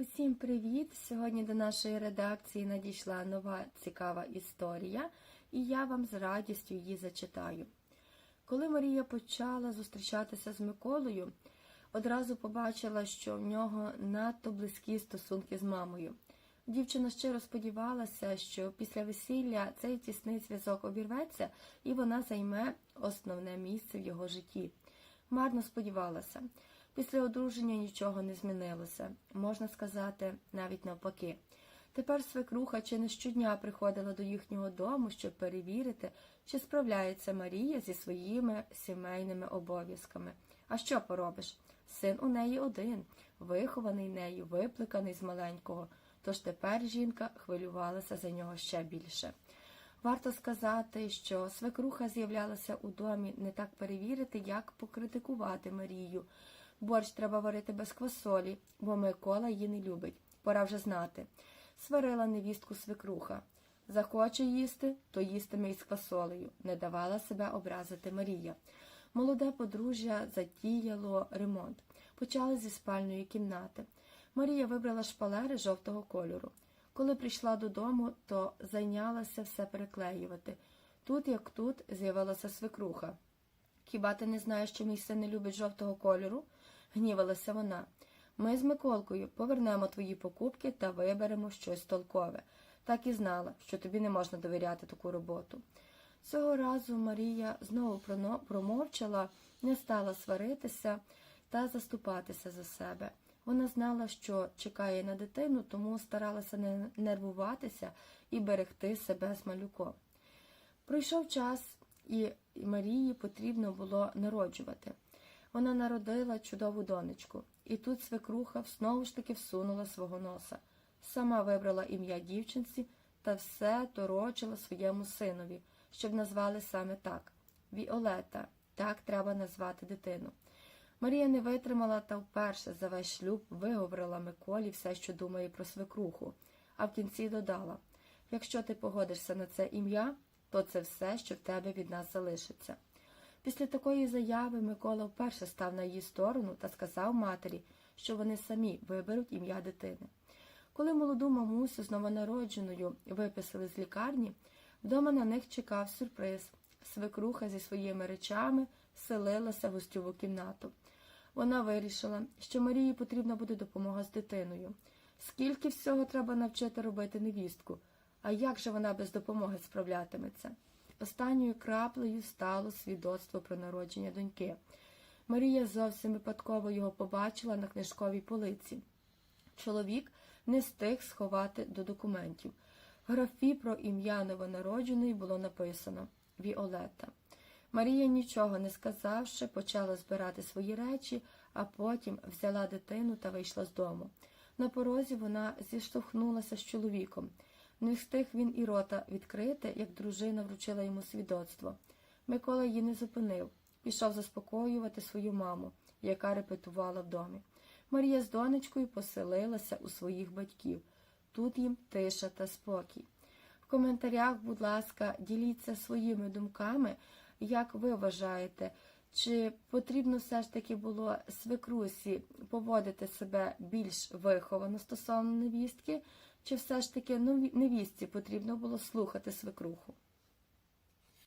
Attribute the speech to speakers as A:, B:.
A: Усім привіт! Сьогодні до нашої редакції надійшла нова цікава історія, і я вам з радістю її зачитаю. Коли Марія почала зустрічатися з Миколою, одразу побачила, що в нього надто близькі стосунки з мамою. Дівчина щиро сподівалася, що після весілля цей тісний зв'язок обірветься і вона займе основне місце в його житті. Марно сподівалася. Після одруження нічого не змінилося, можна сказати, навіть навпаки. Тепер свекруха чи не щодня приходила до їхнього дому, щоб перевірити, чи справляється Марія зі своїми сімейними обов'язками. А що поробиш? Син у неї один, вихований нею, випликаний з маленького, тож тепер жінка хвилювалася за нього ще більше. Варто сказати, що свекруха з'являлася у домі не так перевірити, як покритикувати Марію. Борщ треба варити без квасолі, бо Микола її не любить. Пора вже знати. Сварила невістку свекруха. Захоче їсти, то їстиме із квасолею. Не давала себе образити Марія. Молоде подружжя затіяло ремонт. Почали зі спальної кімнати. Марія вибрала шпалери жовтого кольору. Коли прийшла додому, то зайнялася все переклеювати. Тут, як тут, з'явилася свекруха. Хіба ти не знаєш, що мій син не любить жовтого кольору? Гнівалася вона. Ми з Миколкою повернемо твої покупки та виберемо щось толкове. Так і знала, що тобі не можна довіряти таку роботу. Цього разу Марія знову промовчала, не стала сваритися та заступатися за себе. Вона знала, що чекає на дитину, тому старалася не нервуватися і берегти себе з малюком. Пройшов час, і Марії потрібно було народжувати. Вона народила чудову донечку, і тут свекруха знову ж таки всунула свого носа. Сама вибрала ім'я дівчинці та все торочила своєму синові, щоб назвали саме так Віолета, так треба назвати дитину. Марія не витримала та вперше за весь шлюб виговорила Миколі все, що думає про свекруху, а в кінці додала якщо ти погодишся на це ім'я, то це все, що в тебе від нас залишиться. Після такої заяви Микола вперше став на її сторону та сказав матері, що вони самі виберуть ім'я дитини. Коли молоду мамусю з новонародженою виписали з лікарні, вдома на них чекав сюрприз. Свекруха зі своїми речами селилася в гостьову кімнату. Вона вирішила, що Марії потрібна буде допомога з дитиною. Скільки всього треба навчити робити невістку, а як же вона без допомоги справлятиметься? Останньою краплею стало свідоцтво про народження доньки. Марія зовсім випадково його побачила на книжковій полиці. Чоловік не встиг сховати до документів. В графі про ім'я новонародженої було написано Віолета. Марія, нічого не сказавши, почала збирати свої речі, а потім взяла дитину та вийшла з дому. На порозі вона зіштовхнулася з чоловіком. Не встиг він і рота відкрити, як дружина вручила йому свідоцтво. Микола її не зупинив, пішов заспокоювати свою маму, яка репетувала в домі. Марія з донечкою поселилася у своїх батьків. Тут їм тиша та спокій. В коментарях, будь ласка, діліться своїми думками, як ви вважаєте, чи потрібно все ж таки було свекрусі поводити себе більш виховано стосовно невістки, чи все ж таки невістці потрібно було слухати свекруху?